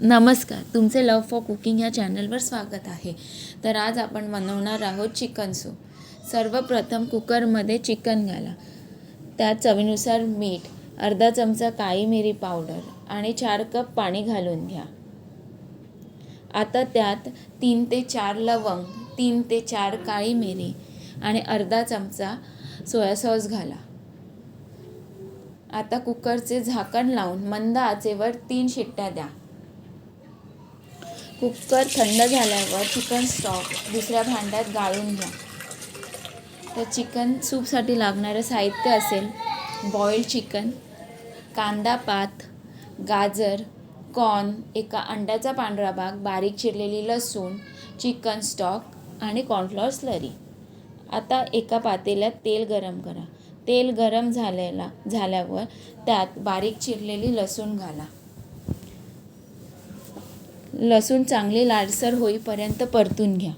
नमस्कार तुमचे लव for cooking या चॅनलवर स्वागत आहे. तर आज आपण बनवणार आहोत चिकन सूप. सर्वप्रथम कुकरमध्ये चिकन घाला. त्यात चवीनुसार मीठ अर्धा चमचा काळी मिरी पावडर आणि चार कप पाणी घालून घ्या. आता त्यात तीन ते चार लवंग तीन ते चार काळी मिरी आणि अर्धा चमचा सोया सॉस घाला. आता कुकरचे झाकण लावून मंद आचेवर तीन शिट्ट्या द्या. कुकर थंड झाल्यावर चिकन स्टॉक दुसऱ्या भांड्यात गाळून घ्या. तर चिकन सूपसाठी लागणारं साहित्य असेल बॉईल्ड चिकन कांदा पात गाजर कॉर्न एका अंड्याचा पांढरा भाग बारीक चिरलेली लसूण चिकन स्टॉक आणि कॉर्नफ्लॉवर स्लरी आता एका पातेल्यात तेल गरम करा. तेल गरम झालेला झाल्यावर त्यात बारीक चिरलेली लसूण घाला. लसूण चांगली लालसर होईपर्यंत परतून घ्या.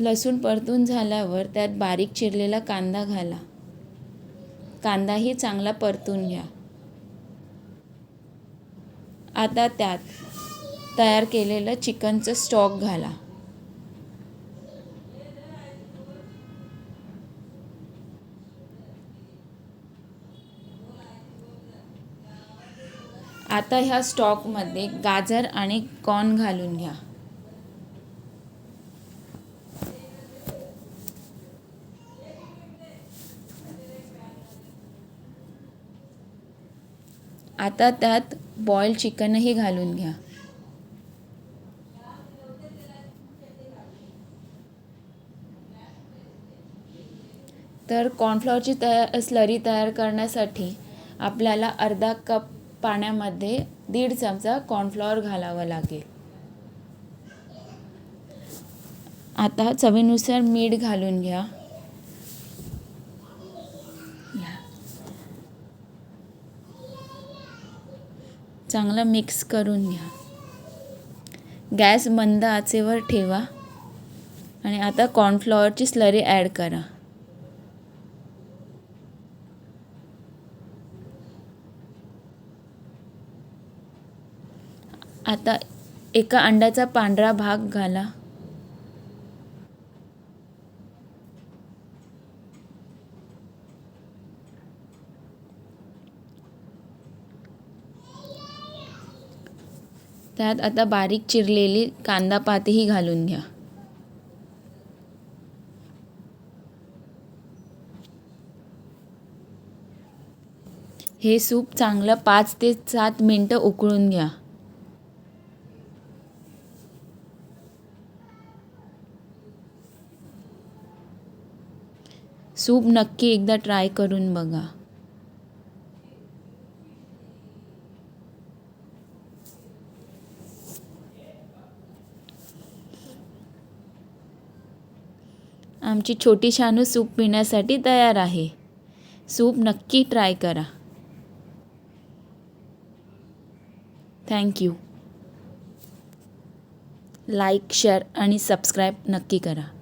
लसूण परतून झाल्यावर त्यात बारीक चिरलेला कांदा घाला. कांदाही चांगला परतून घ्या. आता त्यात तयार केलेलं चिकनचं स्टॉक घाला. आता ह्या स्टॉकमध्ये गाजर आणि कॉर्न घालून घ्या. आता त्यात बॉईल चिकनही घालून घ्या. तर कॉर्नफ्लॉवरची तया स्लरी तयार करण्यासाठी आपल्याला अर्धा कप पाण्यामध्ये दीड चमचा कॉर्नफ्लॉवर घालावं लागेल. आता चवीनुसार मीठ घालून घ्या. चांगलं मिक्स करून घ्या. गॅस मंद आचेवर ठेवा. आणि आता कॉर्नफ्लॉवरची स्लरी ॲड करा. आता एका अंड्याचा पांढरा भाग घाला. त्यात आता बारीक चिरलेली कांदा पातेही घालून घ्या. हे सूप चांगलं पाच ते सात मिनटं उकळून घ्या. सूप नक्की एकदा ट्राय करून बघा. आमची छोटी शानू सूप पिण्यासाठी तयार आहे. सूप नक्की ट्राय करा. थँक्यू लाईक शेअर आणि सबस्क्राईब नक्की करा.